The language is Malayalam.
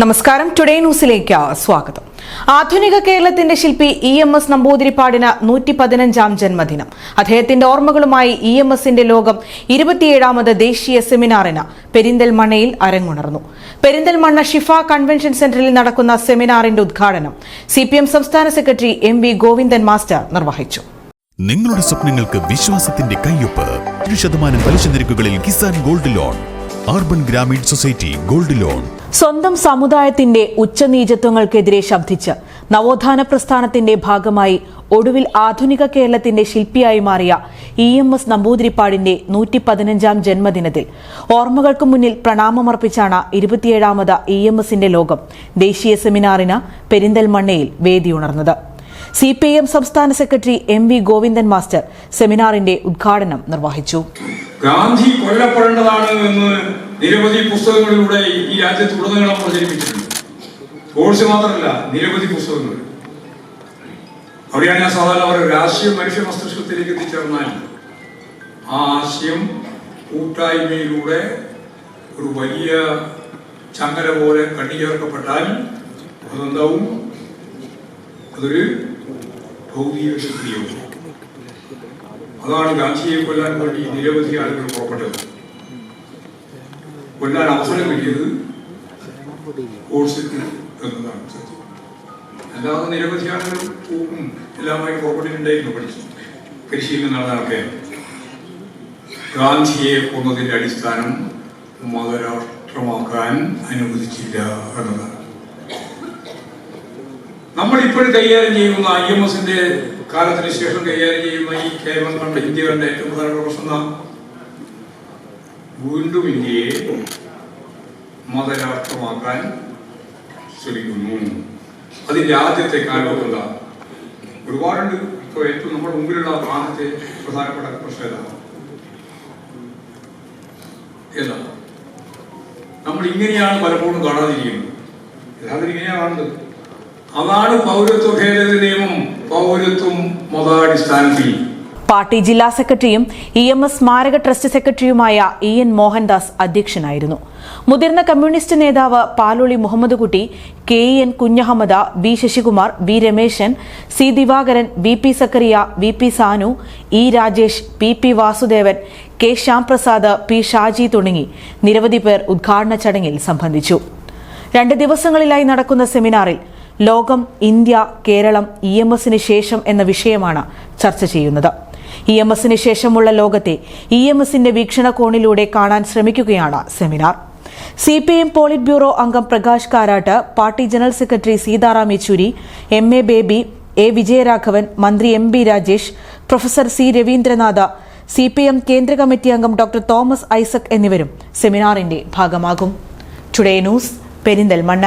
നമസ്കാരം. ടുഡേ ന്യൂസിലേക്ക് സ്വാഗതം. ആധുനിക കേരളത്തിന്റെ ശില്പി ഇ എം എസ് നമ്പൂതിരിപ്പാടിന് നൂറ്റി പതിനഞ്ചാം ജന്മദിനം. അദ്ദേഹത്തിന്റെ ഓർമ്മകളുമായി ഇ എം എസിന്റെ ലോകം ഇരുപത്തിയേഴാമത് ദേശീയ സെമിനാറിന് പെരിന്തൽമണ്ണയിൽ അരങ്ങുണർന്നു. പെരിന്തൽമണ്ണ ഷിഫ കൺവെൻഷൻ സെന്ററിൽ നടക്കുന്ന സെമിനാറിന്റെ ഉദ്ഘാടനം സി സംസ്ഥാന secretary M V Govindan master നിർവഹിച്ചു. നിങ്ങളുടെ സ്വപ്നങ്ങൾക്ക് വിശ്വാസത്തിന്റെ കയ്യൊപ്പ്. ശതമാനം പലിശ നിരക്കുകളിൽ Kisan gold loan. Urban Grameen society gold loan. സ്വന്തം സമുദായത്തിന്റെ ഉച്ചനീചത്വങ്ങൾക്കെതിരെ ശബ്ദിച്ച് നവോത്ഥാന പ്രസ്ഥാനത്തിന്റെ ഭാഗമായി ഒടുവിൽ ആധുനിക കേരളത്തിന്റെ ശില്പിയായി മാറിയ ഇ എം എസ് നമ്പൂതിരിപ്പാടിന്റെ നൂറ്റി പതിനഞ്ചാം ജന്മദിനത്തിൽ ഓർമ്മകൾക്ക് മുന്നിൽ പ്രണാമമർപ്പിച്ചാണ് ഇരുപത്തിയേഴാമത് ഇ എം എസിന്റെ ലോകം ദേശീയ സെമിനാറിന് പെരിന്തൽമണ്ണയിൽ വേദിയുണർന്നത്. സി പി എം സംസ്ഥാന secretary M V Govindan master സെമിനാറിന്റെ ഉദ്ഘാടനം നിർവഹിച്ചു. ഗാന്ധി കൊല്ലപ്പെടേണ്ടതാണ് എന്ന് നിരവധി പുസ്തകങ്ങളിലൂടെ ഈ രാജ്യത്ത് ഉടനീളം പ്രചരിപ്പിച്ചിട്ടുണ്ട്. കോഴ്സ് മാത്രമല്ല നിരവധി പുസ്തകങ്ങൾ. അവിടെയാണ് ഞാൻ സാധാരണ പറയുന്നത് രാഷ്ട്രീയ മനുഷ്യ മസ്തിഷ്കത്തിലേക്ക് എത്തിച്ചേർന്നാൽ ആ ആശയം കൂട്ടായ്മയിലൂടെ ഒരു വലിയ ചങ്ങല പോലെ കണ്ണിചേർക്കപ്പെട്ടാൽ അതെന്താവും? അതൊരു ഭൗതിക ശക്തിയാവും അതാണ് ഗാന്ധിയെ കൊല്ലാൻ വേണ്ടി നിരവധി ആളുകൾ പുറപ്പെട്ടത്. കൊല്ലാൻ അവസരം കിട്ടിയത് കോഴ്സിന് എന്നതാണ് സത്യം. അല്ലാതെ നിരവധി ആളുകൾ എല്ലാമായി പുറപ്പെട്ടിട്ടുണ്ടായിരുന്നു പഠിച്ചു. പരിശീലനം ആൾക്കാർ. ഗാന്ധിയെ കൊന്നതിന്റെ അടിസ്ഥാനം മതരാഷ്ട്രമാക്കാൻ അനുവദിച്ചില്ല എന്നതാണ്. നമ്മൾ ഇപ്പോഴും കൈകാര്യം ചെയ്യുന്ന ഐ എം എസിന്റെ കാലത്തിന് ശേഷം കൈകാര്യം ചെയ്യുന്ന ഈ കേരളം കണ്ട ഇന്ത്യ കണ്ട ഏറ്റവും പ്രധാനപ്പെട്ട പ്രശ്നം വീണ്ടും ഇന്ത്യയെ മതരാഷ്ട്രമാക്കാൻ ശ്രമിക്കുന്നു. അതിന്റെ ആദ്യത്തെ കാലം എന്താ? ഒരുപാടുണ്ട്. ഇപ്പോൾ ഏറ്റവും നമ്മുടെ മുമ്പിലുള്ള ആദ്യത്തെ പ്രധാനപ്പെട്ട പ്രശ്നം ഏതാണ് ഏതാ നമ്മൾ ഇങ്ങനെയാണ് പലപ്പോഴും കാണാതിരിക്കുന്നത്. യഥാർത്ഥത്തിൽ ഇങ്ങനെയാണ് അതാണ് പൗരത്വ ഭേദഗതി നിയമം. പൗരത്വം മതാടിസ്ഥാനത്തിൽ. പാർട്ടി ജില്ലാ സെക്രട്ടറിയും ഇ എം എസ് സ്മാരക ട്രസ്റ്റ് സെക്രട്ടറിയുമായ ഇ എൻ മോഹൻദാസ് അധ്യക്ഷനായിരുന്നു. മുതിർന്ന കമ്മ്യൂണിസ്റ്റ് നേതാവ് Paloli Muhammad Kutty K E N Kunhahammad V Sasikumar V Rameshan C Divakaran V P Zachariah V P Sanu E Rajesh P P Vasudevan K Shyamprasad P Shaji തുടങ്ങി നിരവധി പേർ ഉദ്ഘാടന ചടങ്ങിൽ സംബന്ധിച്ചു. രണ്ട് ദിവസങ്ങളിലായി നടക്കുന്ന സെമിനാറിൽ ലോകം ഇന്ത്യ കേരളം ഇ എം എസിന് ശേഷം എന്ന വിഷയമാണ് ചർച്ച ചെയ്യുന്നത്. ഇ എം എസിന് ശേഷമുള്ള ലോകത്തെ ഇ എം എസിന്റെ വീക്ഷണകോണിലൂടെ കാണാൻ ശ്രമിക്കുകയാണ് seminar. C P M politburo അംഗം Prakash Karat party general secretary Sitaram Yechury M A Baby A Vijayaraghavan മന്ത്രി M B Rajesh professor C Raveendranath C P M കേന്ദ്ര കമ്മിറ്റി അംഗം ഡോക്ടർ തോമസ് ഐസക് എന്നിവരും സെമിനാറിന്റെ ഭാഗമാകും. Today news Perinthalmanna.